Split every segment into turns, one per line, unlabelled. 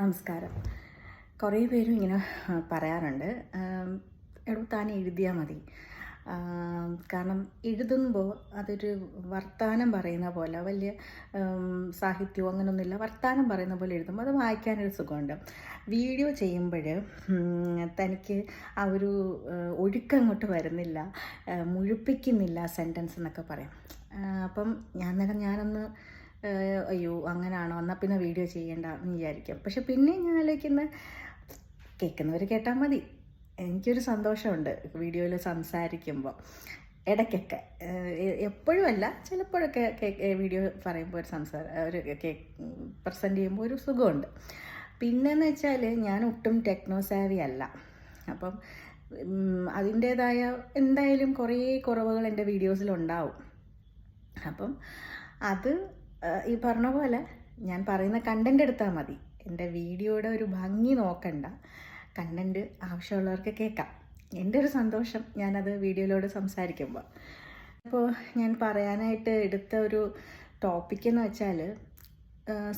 നമസ്കാരം. കുറേ പേരും ഇങ്ങനെ പറയാറുണ്ട്. എടോ താൻ എഴുതിയാൽ മതി. കാരണം എഴുതുമ്പോൾ അതൊരു വർത്തമാനം പറയുന്ന പോലെ വലിയ സാഹിത്യവും അങ്ങനെയൊന്നുമില്ല വർത്തമാനം പറയുന്ന പോലെ എഴുതുമ്പോൾ അത് വായിക്കാനൊരു സുഖമുണ്ട്. വീഡിയോ ചെയ്യുമ്പോൾ തനിക്ക് ആ ഒരു ഒഴുക്കങ്ങോട്ട് വരുന്നില്ല മുഴുപ്പിക്കുന്നില്ല സെന്റൻസ് എന്നൊക്കെ പറയാം. അപ്പം ഞാൻ നേരം ഞാനൊന്ന് അയ്യോ അങ്ങനെയാണോ എന്നാൽ പിന്നെ വീഡിയോ ചെയ്യേണ്ട എന്ന് വിചാരിക്കും. പക്ഷെ പിന്നെ ഞാൻ ആലോചിക്കുന്ന കേൾക്കുന്നവർ കേട്ടാൽ മതി. എനിക്കൊരു സന്തോഷമുണ്ട് വീഡിയോയിൽ സംസാരിക്കുമ്പോൾ ഇടയ്ക്കൊക്കെ. എപ്പോഴും അല്ല ചിലപ്പോഴൊക്കെ വീഡിയോ പറയുമ്പോൾ ഒരു സംസാര ഒരു പ്രസന്റ് ചെയ്യുമ്പോൾ ഒരു സുഖമുണ്ട്. പിന്നെന്ന് വെച്ചാൽ ഞാൻ ഒട്ടും ടെക്നോസാവി അല്ല. അപ്പം അതിന്റേതായ എന്തായാലും കുറേ കുറവുകൾ എന്റെ വീഡിയോസിലുണ്ടാവും. അപ്പം അത് ഈ പറഞ്ഞ പോലെ ഞാൻ പറയുന്ന കണ്ടന്റ് എടുത്താൽ മതി. എന്റെ വീഡിയോയുടെ ഒരു ഭംഗി നോക്കണ്ട. കണ്ടന്റ് ആവശ്യമുള്ളവർക്ക് കേൾക്കാം. എന്റെ ഒരു സന്തോഷം ഞാനത് വീഡിയോയിലൂടെ സംസാരിക്കുമ്പോൾ. അപ്പോൾ ഞാൻ പറയാനായിട്ട് എടുത്ത ഒരു ടോപ്പിക് എന്ന് വെച്ചാൽ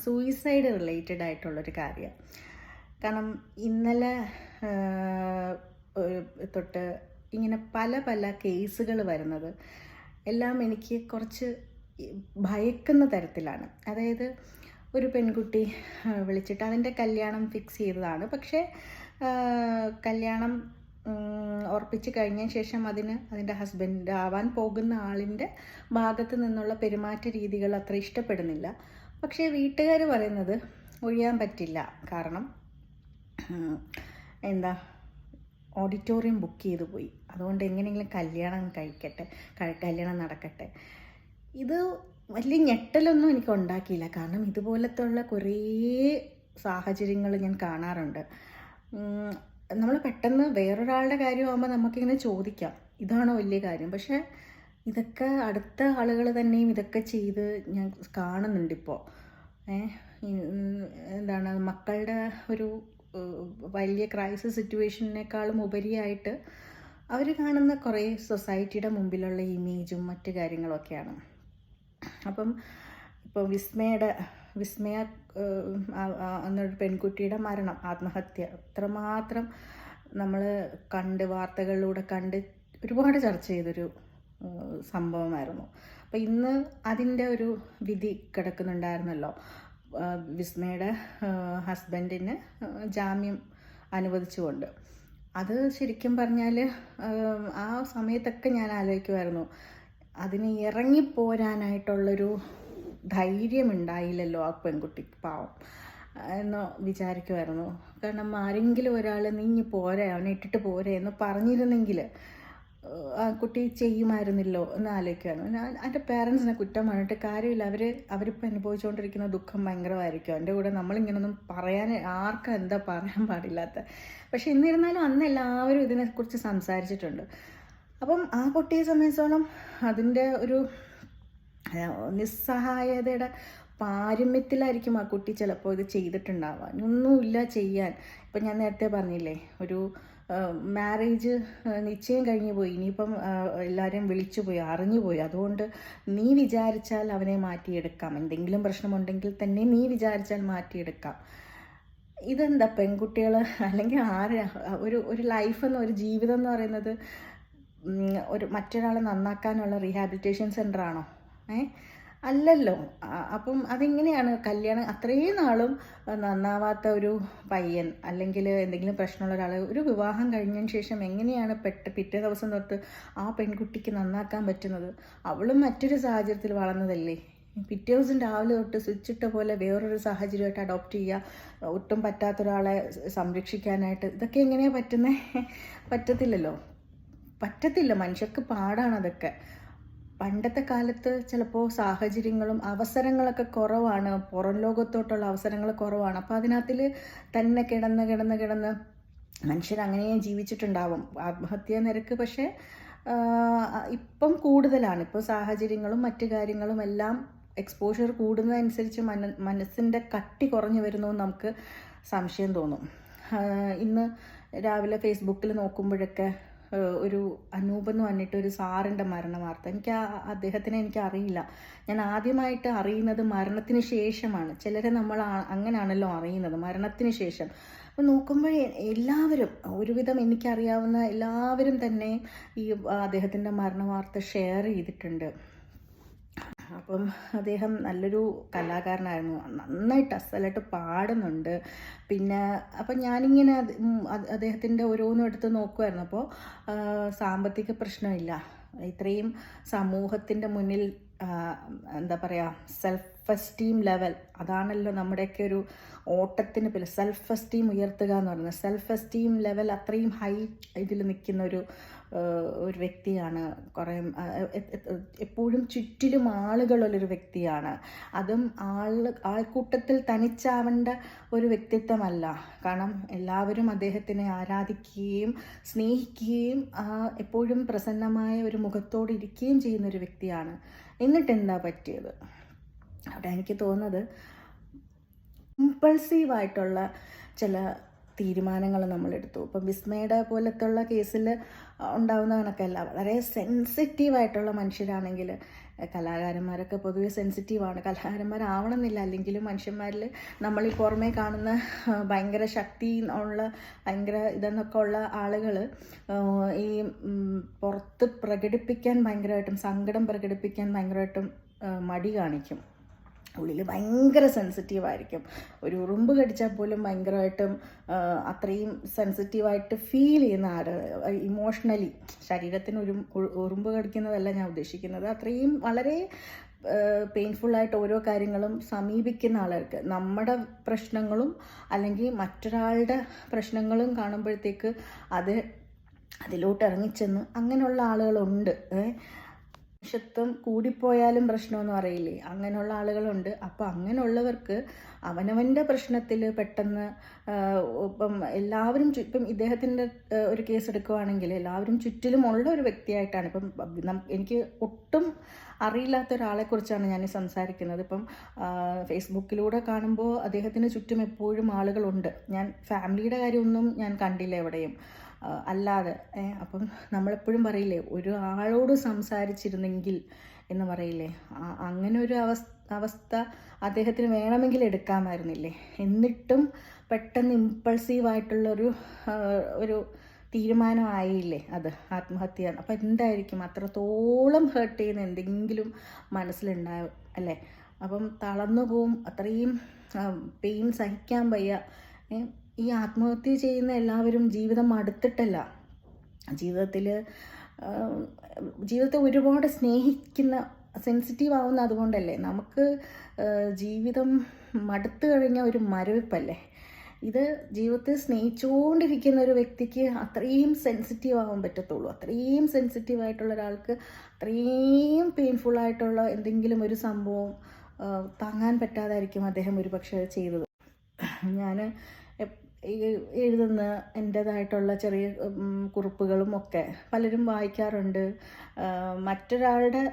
സൂയിസൈഡ് റിലേറ്റഡ് ആയിട്ടുള്ളൊരു കാര്യം. കാരണം ഇന്നലെ തൊട്ട് ഇങ്ങനെ പല പല കേസുകൾ വരുന്നത്. എല്ലാം എനിക്ക് കുറച്ച് ഭയക്കുന്ന തരത്തിലാണ്. അതായത് ഒരു പെൺകുട്ടി വിളിച്ചിട്ട് അതിന്റെ കല്യാണം ഫിക്സ് ചെയ്തതാണ്. പക്ഷേ കല്യാണം ഉറപ്പിച്ച് കഴിഞ്ഞ ശേഷം അതിന് അതിന്റെ ഹസ്ബൻഡ് ആവാൻ പോകുന്ന ആളിന്റെ ഭാഗത്ത് നിന്നുള്ള പെരുമാറ്റ രീതികൾ അത്ര ഇഷ്ടപ്പെടുന്നില്ല. പക്ഷേ വീട്ടുകാർ പറയുന്നത് ഒഴിയാൻ പറ്റില്ല. കാരണം എന്താ ഓഡിറ്റോറിയം ബുക്ക് ചെയ്തു പോയി. അതുകൊണ്ട് എങ്ങനെയെങ്കിലും കല്യാണം കഴിക്കട്ടെ കല്യാണം നടക്കട്ടെ. ഇത് വലിയ ഞെട്ടലൊന്നും എനിക്ക് ഉണ്ടാക്കിയില്ല. കാരണം ഇതുപോലത്തെ ഉള്ള കുറേ സാഹചര്യങ്ങൾ ഞാൻ കാണാറുണ്ട്. നമ്മൾ പെട്ടെന്ന് വേറൊരാളുടെ കാര്യമാകുമ്പോൾ നമുക്കിങ്ങനെ ചോദിക്കാം. ഇതാണ് വലിയ കാര്യം? പക്ഷേ ഇതൊക്കെ അടുത്ത ആളുകൾ തന്നെയും ഇതൊക്കെ ചെയ്ത് ഞാൻ കാണുന്നുണ്ട് ഇപ്പോൾ. എന്താണ് മക്കളുടെ ഒരു വലിയ ക്രൈസിസ് സിറ്റുവേഷനേക്കാളും ഉപരിയായിട്ട് അവർ കാണുന്ന കുറേ സൊസൈറ്റിയുടെ മുമ്പിലുള്ള ഇമേജും മറ്റു കാര്യങ്ങളൊക്കെയാണ്. അപ്പം ഇപ്പോൾ വിസ്മയുടെ വിസ്മയ എന്നൊരു പെൺകുട്ടിയുടെ മരണം ആത്മഹത്യ അത്രമാത്രം നമ്മൾ കണ്ട് വാർത്തകളിലൂടെ കണ്ട് ഒരുപാട് ചർച്ച ചെയ്തൊരു സംഭവമായിരുന്നു. അപ്പോൾ ഇന്ന് അതിന്റെ ഒരു വിധി കിടക്കുന്നുണ്ടായിരുന്നല്ലോ. വിസ്മയുടെ ഹസ്ബൻഡിന് ജാമ്യം അനുവദിച്ചുകൊണ്ട്. അത് ശരിക്കും പറഞ്ഞാൽ ആ സമയത്തൊക്കെ ഞാൻ ആലോചിക്കുമായിരുന്നു അതിന് ഇറങ്ങിപ്പോരാനായിട്ടുള്ളൊരു ധൈര്യം ഉണ്ടായില്ലല്ലോ ആ പെൺകുട്ടിക്ക് പാവം എന്ന് വിചാരിക്കുമായിരുന്നു കാരണം ആരെങ്കിലും ഒരാൾ നീങ്ങി പോരെ അവനെ ഇട്ടിട്ട് പോരെ എന്ന് പറഞ്ഞിരുന്നെങ്കിൽ ആ കുട്ടി ചെയ്യുമായിരുന്നില്ലോ എന്ന് ആലോചിക്കുകയാണ് ഞാൻ എന്റെ പേരൻസിനെ കുറ്റം പറഞ്ഞിട്ട് കാര്യമില്ല. അവർ അവരിപ്പോൾ അനുഭവിച്ചുകൊണ്ടിരിക്കുന്ന ദുഃഖം ഭയങ്കരമായിരിക്കും. എന്റെ കൂടെ നമ്മളിങ്ങനൊന്നും പറയാൻ ആർക്കും എന്താ പറയാൻ പാടില്ലാത്ത. പക്ഷെ എന്നിരുന്നാലും അന്ന് എല്ലാവരും ഇതിനെക്കുറിച്ച് സംസാരിച്ചിട്ടുണ്ട്. അപ്പം ആ കുട്ടിയെ സംബന്ധിച്ചോളം അതിന്റെ ഒരു നിസ്സഹായതയുടെ പാരമ്യത്തിലായിരിക്കും ആ കുട്ടി ചിലപ്പോൾ ഇത് ചെയ്തിട്ടുണ്ടാവുക. ഒന്നുമില്ല ചെയ്യാൻ. ഇപ്പം ഞാൻ നേരത്തെ പറഞ്ഞില്ലേ ഒരു മാരേജ് നിശ്ചയം കഴിഞ്ഞു പോയി. ഇനിയിപ്പം എല്ലാവരെയും വിളിച്ചു പോയി അറിഞ്ഞു പോയി. അതുകൊണ്ട് നീ വിചാരിച്ചാൽ അവനെ മാറ്റിയെടുക്കാം. എന്തെങ്കിലും പ്രശ്നമുണ്ടെങ്കിൽ തന്നെ നീ വിചാരിച്ചാൽ മാറ്റിയെടുക്കാം. ഇതെന്താ പെൺകുട്ടികൾ അല്ലെങ്കിൽ ആരാ? ഒരു ഒരു ലൈഫ് എന്ന് ഒരു ജീവിതം എന്ന് പറയുന്നത് ഒരു മറ്റൊരാളെ നന്നാക്കാനുള്ള റീഹാബിലിറ്റേഷൻ സെന്റർ ആണോ? ഏ? അല്ലല്ലോ. അപ്പം അതെങ്ങനെയാണ്? കല്യാണം അത്രയും നാളും നന്നാവാത്ത ഒരു പയ്യൻ അല്ലെങ്കിൽ എന്തെങ്കിലും പ്രശ്നമുള്ള ഒരാൾ ഒരു വിവാഹം കഴിഞ്ഞതിന് ശേഷം എങ്ങനെയാണ് പെട്ട് പിറ്റേ ദിവസം തൊട്ട് ആ പെൺകുട്ടിക്ക് നന്നാക്കാൻ പറ്റുന്നത്? അവളും മറ്റൊരു സാഹചര്യത്തിൽ വളർന്നതല്ലേ? പിറ്റേ ദിവസം രാവിലെ തൊട്ട് സ്വിച്ച് ഇട്ട പോലെ വേറൊരു സാഹചര്യമായിട്ട് അഡോപ്റ്റ് ചെയ്യുക ഒട്ടും പറ്റാത്ത ഒരാളെ സംരക്ഷിക്കാനായിട്ട്. ഇതൊക്കെ എങ്ങനെയാണ് പറ്റുന്നത് പറ്റത്തില്ലല്ലോ. പറ്റത്തില്ല. മനുഷ്യർക്ക് പാടാണ് അതൊക്കെ. പണ്ടത്തെ കാലത്ത് ചിലപ്പോൾ സാഹചര്യങ്ങളും അവസരങ്ങളൊക്കെ കുറവാണ്. പുറം ലോകത്തോട്ടുള്ള അവസരങ്ങൾ കുറവാണ്. അപ്പോൾ അതിനകത്തിൽ തന്നെ കിടന്ന് കിടന്ന് കിടന്ന് മനുഷ്യർ അങ്ങനെ ജീവിച്ചിട്ടുണ്ടാവും. ആത്മഹത്യാ നിരക്ക് പക്ഷേ ഇപ്പം കൂടുതലാണ്. ഇപ്പോൾ സാഹചര്യങ്ങളും മറ്റു കാര്യങ്ങളും എല്ലാം എക്സ്പോഷർ കൂടുന്നതനുസരിച്ച് മന മനസ്സിന്റെ കട്ടി കുറഞ്ഞു വരുന്നു നമുക്ക് സംശയം തോന്നും. ഇന്ന് രാവിലെ ഫേസ്ബുക്കിൽ നോക്കുമ്പോഴൊക്കെ ഒരു അനൂപ് എന്ന് പറഞ്ഞിട്ട് ഒരു സാറിന്റെ മരണ വാർത്ത എനിക്ക് അദ്ദേഹത്തിനെ എനിക്ക് അറിയില്ല ഞാൻ ആദ്യമായിട്ട് അറിയുന്നത് മരണത്തിന് ശേഷമാണ്. ചിലരെ നമ്മൾ അങ്ങനെയാണല്ലോ അറിയുന്നത് മരണത്തിന് ശേഷം. അപ്പം നോക്കുമ്പോൾ എല്ലാവരും ഒരുവിധം എനിക്കറിയാവുന്ന എല്ലാവരും തന്നെ ഈ അദ്ദേഹത്തിന്റെ മരണ വാർത്ത ഷെയർ ചെയ്തിട്ടുണ്ട്. അപ്പം അദ്ദേഹം നല്ലൊരു കലാകാരനായിരുന്നു. നന്നായിട്ട് അസലായിട്ട് പാടുന്നുണ്ട്. പിന്നെ അപ്പം ഞാനിങ്ങനെ അദ്ദേഹത്തിന്റെ ഓരോന്നും എടുത്ത് നോക്കുമായിരുന്നു അപ്പോൾ സാമ്പത്തിക പ്രശ്നമില്ല. ഇത്രയും സമൂഹത്തിന്റെ മുന്നിൽ എന്താ പറയുക സെൽഫ് എസ്റ്റീം ലെവൽ അതാണല്ലോ നമ്മുടെയൊക്കെ ഒരു ഓട്ടത്തിന് പിന്നെ സെൽഫ് എസ്റ്റീം ഉയർത്തുക എന്ന് പറയുന്നത്. സെൽഫ് എസ്റ്റീം ലെവൽ അത്രയും ഹൈ ഇതിൽ നിൽക്കുന്ന ഒരു ഒരു വ്യക്തിയാണ്. കുറേ എപ്പോഴും ചുറ്റിലും ആളുകളുള്ളൊരു വ്യക്തിയാണ്. അതും ആൾ ആൾക്കൂട്ടത്തിൽ തനിച്ചാവേണ്ട ഒരു വ്യക്തിത്വമല്ല. കാരണം എല്ലാവരും അദ്ദേഹത്തിനെ ആരാധിക്കുകയും സ്നേഹിക്കുകയും എപ്പോഴും പ്രസന്നമായ ഒരു മുഖത്തോടെ ഇരിക്കുകയും ചെയ്യുന്ന ഒരു വ്യക്തിയാണ്. എന്നിട്ട് എന്താ പറ്റിയത്? അവിടെ എനിക്ക് തോന്നുന്നത് ഇമ്പൾസീവായിട്ടുള്ള ചില തീരുമാനങ്ങൾ നമ്മളെടുത്തു. ഇപ്പം വിസ്മയുടെ പോലത്തുള്ള കേസിൽ ഉണ്ടാവുന്ന കണക്കല്ല വളരെ സെൻസിറ്റീവായിട്ടുള്ള മനുഷ്യരാണെങ്കിൽ കലാകാരന്മാരൊക്കെ പൊതുവെ സെൻസിറ്റീവാണ്. കലാകാരന്മാരാവണമെന്നില്ല അല്ലെങ്കിലും മനുഷ്യന്മാരിൽ നമ്മൾ ഈ പുറമേ കാണുന്ന ഭയങ്കര ശക്തി ഉള്ള ഭയങ്കര ഇതെന്നൊക്കെ ഉള്ള ആളുകൾ ഈ പുറത്ത് പ്രകടിപ്പിക്കാൻ ഭയങ്കരമായിട്ടും സങ്കടം പ്രകടിപ്പിക്കാൻ ഭയങ്കരമായിട്ടും മടി കാണിക്കും. ഉള്ളിൽ ഭയങ്കര സെൻസിറ്റീവ് ആയിരിക്കും. ഒരു ഉറുമ്പ് കടിച്ചാൽ പോലും ഭയങ്കരമായിട്ടും അത്രയും സെൻസിറ്റീവായിട്ട് ഫീൽ ചെയ്യുന്ന ആര് ഇമോഷണലി ശരീരത്തിന് ഒരു ഉറുമ്പ് കടിക്കുന്നതല്ല ഞാൻ ഉദ്ദേശിക്കുന്നത്. അത്രയും വളരെ പെയിൻഫുള്ളായിട്ട് ഓരോ കാര്യങ്ങളും സമീപിക്കുന്ന ആളുകൾക്ക് നമ്മുടെ പ്രശ്നങ്ങളും അല്ലെങ്കിൽ മറ്റൊരാളുടെ പ്രശ്നങ്ങളും കാണുമ്പോഴത്തേക്ക് അത് അതിലോട്ട് ഇറങ്ങിച്ചെന്ന് അങ്ങനെയുള്ള ആളുകളുണ്ട്. മനുഷ്യത്വം കൂടിപ്പോയാലും പ്രശ്നമെന്ന് പറയില്ലേ അങ്ങനെയുള്ള ആളുകളുണ്ട്. അപ്പോൾ അങ്ങനെയുള്ളവർക്ക് അവനവന്റെ പ്രശ്നത്തിൽ പെട്ടെന്ന് ഇപ്പം എല്ലാവരും ഇപ്പം ഇദ്ദേഹത്തിന്റെ ഒരു കേസ് എടുക്കുവാണെങ്കിൽ എല്ലാവരും ചുറ്റിലും ഉള്ള ഒരു വ്യക്തിയായിട്ടാണ്. ഇപ്പം എനിക്ക് ഒട്ടും അറിയില്ലാത്ത ഒരാളെക്കുറിച്ചാണ് ഞാൻ സംസാരിക്കുന്നത്. ഇപ്പം ഫേസ്ബുക്കിലൂടെ കാണുമ്പോൾ അദ്ദേഹത്തിന് ചുറ്റും എപ്പോഴും ആളുകളുണ്ട്. ഞാൻ ഫാമിലിയുടെ കാര്യമൊന്നും ഞാൻ കണ്ടില്ല എവിടെയും. അല്ലാതെ അപ്പം നമ്മളെപ്പോഴും പറയില്ലേ ഒരു ആളോട് സംസാരിച്ചിരുന്നെങ്കിൽ എന്ന് പറയില്ലേ അങ്ങനെ ഒരു അവസ്ഥ അവസ്ഥ അദ്ദേഹത്തിന് വേണമെങ്കിൽ എടുക്കാമായിരുന്നില്ലേ? എന്നിട്ടും പെട്ടെന്ന് ഇമ്പൾസീവായിട്ടുള്ളൊരു ഒരു തീരുമാനമായില്ലേ അത് ആത്മഹത്യ അപ്പം എന്തായിരിക്കും? അത്രത്തോളം ഹേർട്ട് ചെയ്യുന്ന എന്തെങ്കിലും മനസ്സിലുണ്ടാവും അല്ലേ? അപ്പം തളർന്നു പോവും അത്രയും പെയിൻ സഹിക്കാൻ വയ്യ ഈ ആത്മഹത്യ ചെയ്യുന്ന എല്ലാവരും ജീവിതം മടുത്തിട്ടല്ല. ജീവിതത്തിൽ ജീവിതത്തെ ഒരുപാട് സ്നേഹിക്കുന്ന സെൻസിറ്റീവ് ആവുന്ന അതുകൊണ്ടല്ലേ. നമുക്ക് ജീവിതം മടുത്തു കഴിഞ്ഞ ഒരു മരവിപ്പല്ലേ. ഇത് ജീവിതത്തെ സ്നേഹിച്ചുകൊണ്ടിരിക്കുന്ന ഒരു വ്യക്തിക്ക് അത്രയും സെൻസിറ്റീവ് ആവാൻ പറ്റത്തുള്ളൂ. അത്രയും സെൻസിറ്റീവ് ആയിട്ടുള്ള ഒരാൾക്ക് അത്രയും പെയിൻഫുൾ ആയിട്ടുള്ള എന്തെങ്കിലും ഒരു സംഭവം താങ്ങാൻ പറ്റാതായിരിക്കും അദ്ദേഹം ഒരു പക്ഷേ ചെയ്തത്. ഞാൻ എഴുതുന്ന എന്റേതായിട്ടുള്ള ചെറിയ കുറിപ്പുകളും ഒക്കെ പലരും വായിക്കാറുണ്ട്. മറ്റൊരാളുടെ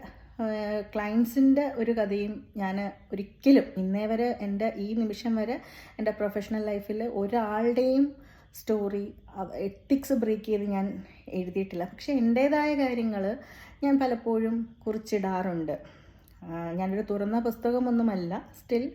ക്ലയൻസിന്റെ ഒരു കഥയും ഞാൻ ഒരിക്കലും ഇന്നേ വരെ എന്റെ ഈ നിമിഷം വരെ എന്റെ പ്രൊഫഷണൽ ലൈഫിൽ ഒരാളുടെയും സ്റ്റോറി എത്തിക്സ് ബ്രേക്ക് ചെയ്ത് ഞാൻ എഴുതിയിട്ടില്ല. പക്ഷേ എന്റേതായ കാര്യങ്ങൾ ഞാൻ പലപ്പോഴും കുറിച്ചിടാറുണ്ട്. ഞാനൊരു തുറന്ന പുസ്തകമൊന്നുമല്ല. സ്റ്റിൽ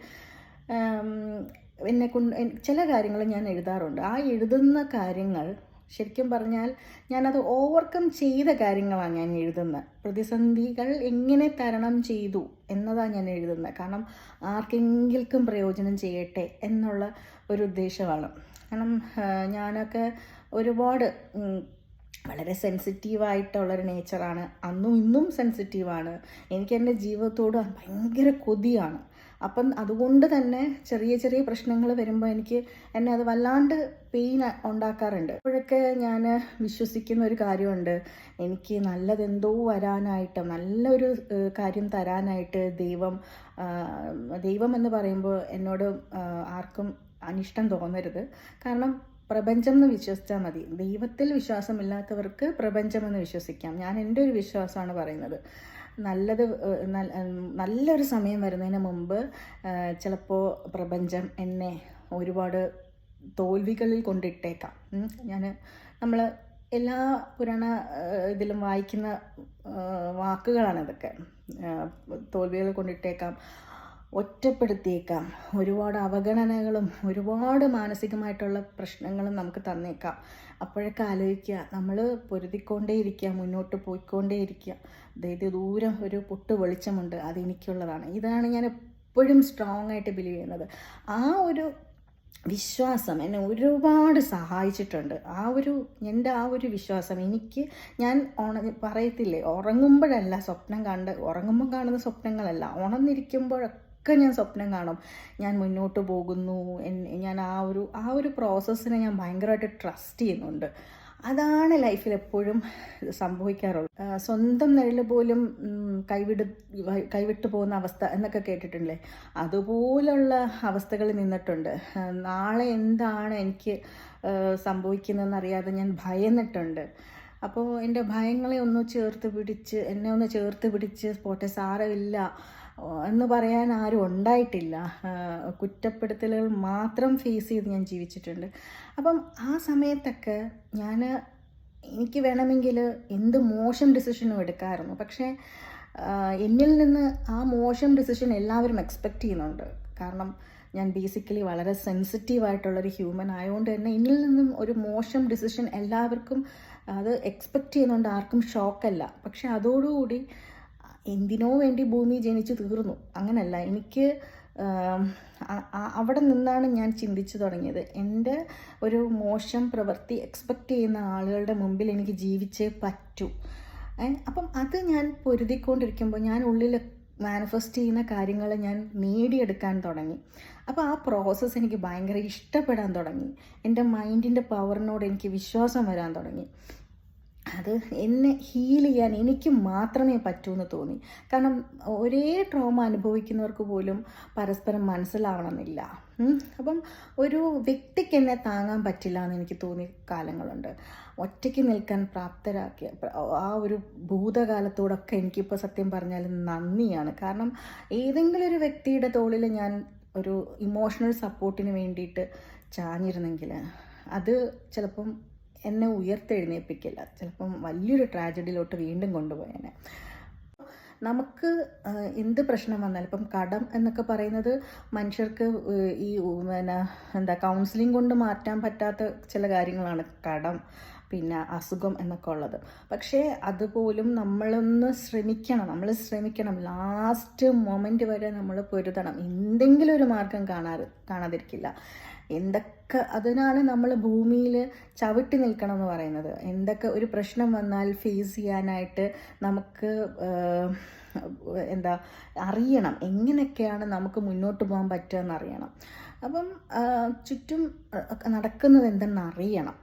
എന്നെ കൊണ്ട് ചില കാര്യങ്ങൾ ഞാൻ എഴുതാറുണ്ട്. ആ എഴുതുന്ന കാര്യങ്ങൾ ശരിക്കും പറഞ്ഞാൽ ഞാനത് ഓവർകം ചെയ്ത കാര്യങ്ങളാണ് ഞാൻ എഴുതുന്നത്. പ്രതിസന്ധികൾ എങ്ങനെ തരണം ചെയ്തു എന്നതാണ് ഞാൻ എഴുതുന്നത്. കാരണം ആർക്കെങ്കിലും പ്രയോജനം ചെയ്യട്ടെ എന്നുള്ള ഒരു ഉദ്ദേശമാണ്. കാരണം ഞാനൊക്കെ ഒരുപാട് വളരെ സെൻസിറ്റീവായിട്ടുള്ളൊരു നേച്ചറാണ് അന്നും ഇന്നും സെൻസിറ്റീവാണ് എനിക്ക് എന്റെ ജീവിതത്തോട് ഭയങ്കര കൊതിയാണ്. അപ്പം അതുകൊണ്ട് തന്നെ ചെറിയ ചെറിയ പ്രശ്നങ്ങൾ വരുമ്പോൾ എനിക്ക് എന്നെ അത് വല്ലാണ്ട് പെയിൻ ഉണ്ടാക്കാറുണ്ട്. അപ്പോഴൊക്കെ ഞാൻ വിശ്വസിക്കുന്ന ഒരു കാര്യമുണ്ട്. എനിക്ക് നല്ലതെന്തോ വരാനായിട്ട് നല്ലൊരു കാര്യം തരാനായിട്ട് ദൈവം ദൈവം എന്ന് പറയുമ്പോൾ എന്നോട് ആർക്കും അനിഷ്ടം തോന്നരുത്. കാരണം പ്രപഞ്ചം എന്ന് വിശ്വസിച്ചാൽ മതി. ദൈവത്തിൽ വിശ്വാസമില്ലാത്തവർക്ക് പ്രപഞ്ചമെന്ന് വിശ്വസിക്കാം. ഞാൻ എന്റെ ഒരു വിശ്വാസമാണ് പറയുന്നത്. നല്ലത് നല്ലൊരു സമയം വരുന്നതിന് മുമ്പ് ചിലപ്പോൾ പ്രപഞ്ചം എന്നെ ഒരുപാട് തോൽവികളിൽ കൊണ്ടിട്ടേക്കാം. ഞാൻ നമ്മൾ എല്ലാ പുരാണ ഇതിലും വായിക്കുന്ന വാക്കുകളാണ് ഇതൊക്കെ. തോൽവികൾ കൊണ്ടിട്ടേക്കാം. ഒറ്റപ്പെടുത്തിയേക്കാം. ഒരുപാട് അവഗണനകളും ഒരുപാട് മാനസികമായിട്ടുള്ള പ്രശ്നങ്ങളും നമുക്ക് തന്നേക്കാം. അപ്പോഴൊക്കെ ആലോചിക്കുക നമ്മൾ പൊരുതിക്കൊണ്ടേയിരിക്കുക മുന്നോട്ട് പോയിക്കൊണ്ടേയിരിക്കുക. അതായത് ദൂരം ഒരു പൊട്ട് വെളിച്ചമുണ്ട് അതെനിക്കുള്ളതാണ്. ഇതാണ് ഞാൻ എപ്പോഴും സ്ട്രോങ് ആയിട്ട് ബിലീവ് ചെയ്യുന്നത്. ആ ഒരു വിശ്വാസം എന്നെ ഒരുപാട് സഹായിച്ചിട്ടുണ്ട്. ആ ഒരു എന്റെ ആ ഒരു വിശ്വാസം എനിക്ക് ഞാൻ ഉണ പറയത്തില്ലേ? ഉറങ്ങുമ്പോഴല്ല സ്വപ്നം കണ്ട് ഉറങ്ങുമ്പോൾ കാണുന്ന സ്വപ്നങ്ങളല്ല. ഉണർന്നിരിക്കുമ്പോഴൊക്കെ ഞാൻ സ്വപ്നം കാണും. ഞാൻ മുന്നോട്ട് പോകുന്നു. ഞാൻ ആ ഒരു ആ ഒരു പ്രോസസ്സിനെ ഞാൻ ഭയങ്കരമായിട്ട് ട്രസ്റ്റ് ചെയ്യുന്നുണ്ട്. അതാണ് ലൈഫിൽ എപ്പോഴും സംഭവിക്കാറുള്ളത്. സ്വന്തം നിഴൽ പോലും കൈവിട് കൈവിട്ടു പോകുന്ന അവസ്ഥ എന്നൊക്കെ കേട്ടിട്ടുണ്ടല്ലേ? അതുപോലുള്ള അവസ്ഥകളിൽ നിന്നിട്ടുണ്ട്. നാളെ എന്താണ് എനിക്ക് ആ, സംഭവിക്കുന്നതെന്ന് അറിയാതെ ഞാൻ ഭയന്നിട്ടുണ്ട്. അപ്പോൾ എന്റെ ഭയങ്ങളെ ഒന്ന് ചേർത്ത് പിടിച്ച് എന്നെ ഒന്ന് ചേർത്ത് പിടിച്ച് പോട്ടെ സാരമില്ല. എന്ന് പറയാൻ ആരും ഉണ്ടായിട്ടില്ല. കുറ്റപ്പെടുത്തലുകൾ മാത്രം ഫേസ് ചെയ്ത് ഞാൻ ജീവിച്ചിട്ടുണ്ട്. അപ്പം ആ സമയത്തൊക്കെ ഞാൻ എനിക്ക് വേണമെങ്കിൽ എന്ത് മോശം ഡിസിഷനും എടുക്കാമായിരുന്നു പക്ഷേ എന്നിൽ നിന്ന് ആ മോശം ഡിസിഷൻ എല്ലാവരും എക്സ്പെക്റ്റ് ചെയ്യുന്നുണ്ട്. കാരണം ഞാൻ ബേസിക്കലി വളരെ സെൻസിറ്റീവ് ആയിട്ടുള്ളൊരു ഹ്യൂമൻ ആയതുകൊണ്ട് തന്നെ എന്നിൽ നിന്നും ഒരു മോശം ഡിസിഷൻ എല്ലാവർക്കും അത് എക്സ്പെക്റ്റ് ചെയ്യുന്നുണ്ട് ആർക്കും ഷോക്കല്ല പക്ഷെ അതോടുകൂടി എന്തിനോ വേണ്ടി ഭൂമി ജനിച്ചു തീർന്നു. അങ്ങനല്ല. എനിക്ക് അവിടെ നിന്നാണ് ഞാൻ ചിന്തിച്ചു തുടങ്ങിയത്. എന്റെ ഒരു മോശം പ്രവൃത്തി എക്സ്പെക്റ്റ് ചെയ്യുന്ന ആളുകളുടെ മുമ്പിൽ എനിക്ക് ജീവിച്ചേ പറ്റൂ. അപ്പം അത് ഞാൻ പൊരുതിക്കൊണ്ടിരിക്കുമ്പോൾ ഞാൻ ഉള്ളിൽ മാനിഫെസ്റ്റ് ചെയ്യുന്ന കാര്യങ്ങൾ ഞാൻ നേടിയെടുക്കാൻ തുടങ്ങി. അപ്പോൾ ആ പ്രോസസ്സ് എനിക്ക് ഭയങ്കര ഇഷ്ടപ്പെടാൻ തുടങ്ങി. എന്റെ മൈൻഡിന്റെ പവറിനോട് എനിക്ക് വിശ്വാസം വരാൻ തുടങ്ങി. അത് എന്നെ ഹീൽ ചെയ്യാൻ എനിക്ക് മാത്രമേ പറ്റൂ എന്ന് തോന്നി. കാരണം ഒരേ ട്രോമ അനുഭവിക്കുന്നവർക്ക് പോലും പരസ്പരം മനസ്സിലാവണമെന്നില്ല. അപ്പം ഒരു വ്യക്തിക്ക് എന്നെ താങ്ങാൻ പറ്റില്ല എന്ന് എനിക്ക് തോന്നിയ കാലങ്ങളുണ്ട്. ഒറ്റയ്ക്ക് നിൽക്കാൻ പ്രാപ്തരാക്കിയ ആ ഒരു ഭൂതകാലത്തോടൊക്കെ എനിക്കിപ്പോൾ സത്യം പറഞ്ഞാൽ നന്ദിയാണ്. കാരണം ഏതെങ്കിലും ഒരു വ്യക്തിയുടെ തോളിൽ ഞാൻ ഒരു ഇമോഷണൽ സപ്പോർട്ടിന് വേണ്ടിയിട്ട് ചാഞ്ഞിരുന്നെങ്കിൽ അത് ചിലപ്പം എന്നെ ഉയർത്തെഴുന്നേൽപ്പിക്കില്ല. ചിലപ്പം വലിയൊരു ട്രാജഡിയിലോട്ട് വീണ്ടും കൊണ്ടുപോയേനെ. നമുക്ക് എന്ത് പ്രശ്നം വന്നാലും ഇപ്പം കടം എന്നൊക്കെ പറയുന്നത് മനുഷ്യർക്ക് ഈ പിന്നെ എന്താ കൗൺസിലിംഗ് കൊണ്ട് മാറ്റാൻ പറ്റാത്ത ചില കാര്യങ്ങളാണ്. കടം പിന്നെ അസുഖം എന്നൊക്കെ ഉള്ളത്. പക്ഷേ അതുപോലും നമ്മളൊന്ന് ശ്രമിക്കണം. നമ്മൾ ശ്രമിക്കണം. ലാസ്റ്റ് മൊമെന്റ് വരെ നമ്മൾ പൊരുതണം. എന്തെങ്കിലും ഒരു മാർഗം കാണാറ് കാണാതിരിക്കില്ല. എന്തൊക്കെ അതിനാണ് നമ്മൾ ഭൂമിയിൽ ചവിട്ടി നിൽക്കണം എന്ന് പറയുന്നത്? എന്തൊക്കെ ഒരു പ്രശ്നം വന്നാൽ ഫേസ് ചെയ്യാനായിട്ട് നമുക്ക് എന്താ അറിയണം. എങ്ങനെയൊക്കെയാണ് നമുക്ക് മുന്നോട്ട് പോകാൻ പറ്റുക എന്നറിയണം അപ്പം ചുറ്റും നടക്കുന്നത് എന്തെന്ന് അറിയണം.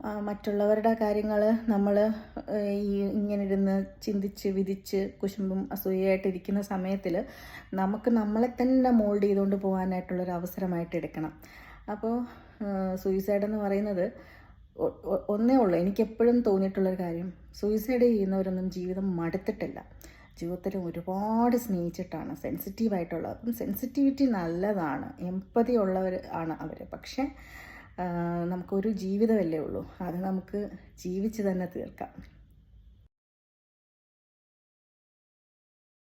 മറ്റുള്ളവരുടെ കാര്യങ്ങൾ നമ്മൾ ഈ ഇങ്ങനെ ഇരുന്ന് ചിന്തിച്ച് വിധിച്ച് കുശുമ്പും അസൂയയായിട്ടിരിക്കുന്ന സമയത്തിൽ നമുക്ക് നമ്മളെ തന്നെ മോൾഡ് ചെയ്തുകൊണ്ട് പോകാനായിട്ടുള്ളൊരു അവസരമായിട്ട് എടുക്കണം. അപ്പോൾ സൂയിസൈഡ് എന്ന് പറയുന്നത് ഒന്നേ ഉള്ളൂ. എനിക്കെപ്പോഴും തോന്നിയിട്ടുള്ളൊരു കാര്യം. സൂയിസൈഡ് ചെയ്യുന്നവരൊന്നും ജീവിതം മടുത്തിട്ടില്ല. ജീവിതത്തിൽ ഒരുപാട് സ്നേഹിച്ചിട്ടാണ്. സെൻസിറ്റീവായിട്ടുള്ളത് അപ്പം സെൻസിറ്റിവിറ്റി നല്ലതാണ്. എമ്പതി ഉള്ളവർ ആണ് അവർ പക്ഷേ നമുക്കൊരു ജീവിതമല്ലേ ഉള്ളൂ. അത് നമുക്ക് ജീവിച്ച് തന്നെ തീർക്കാം.